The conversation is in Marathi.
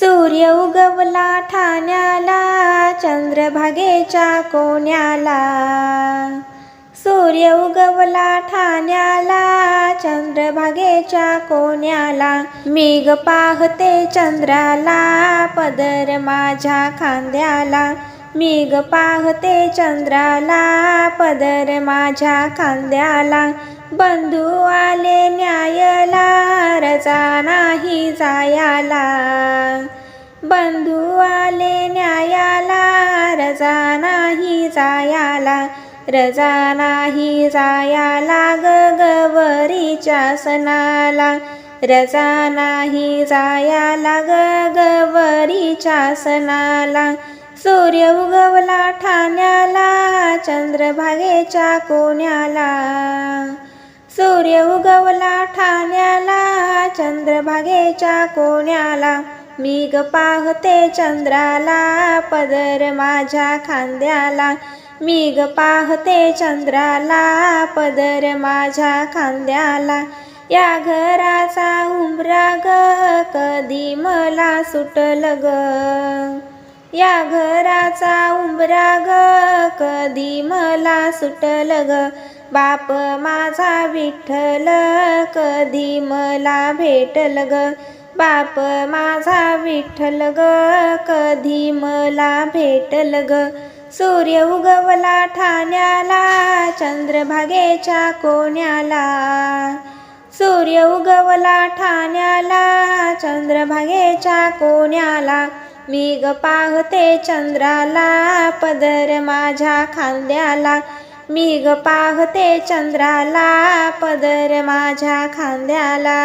सूर्य उगवला ठाण्याला चंद्रभागेच्या कोण्याला. सूर्य उगवला ठाण्याला चंद्रभागेच्या कोण्याला. मेघ पाहते चंद्राला पदर माझ्या खांद्याला. मेघ पाहते चंद्राला पदर माझ्या खांद्याला. बंधू आले न्यायला त्याचा नाही जायाला. बंधू आले न्यायाला रजा नाही जायाला. रजा नाही जायाला गगवरीच्या सणाला. रजा नाही जायाला गगवरीच्या सणाला. सूर्य उगवला ठाण्याला चंद्रभागेच्या कोण्याला. सूर्य उगवला ठाण्याला चंद्रभागेच्या कोण्याला मी ग पाहते चंद्राला पदर माझ्या खांद्याला. मी ग पाहते चंद्राला पदर माझ्या खांद्याला. या घराचा उंबरा ग कधी मला सुटल ग? या घराचा उंबरा ग कधी मला सुटल ग? बाप माझा विठ्ठल कधी मला भेटल ग? बाप माझा विठ्ठल ग कधी मला भेटल ग? सूर्य उगवला ठाण्याला चंद्रभागेच्या कोण्याला. सूर्य उगवला ठाण्याला चंद्रभागेच्या कोण्याला. मी ग पाहते चंद्राला पदर माझ्या खांद्याला. मी ग पाहते चंद्राला पदर माझ्या खांद्याला.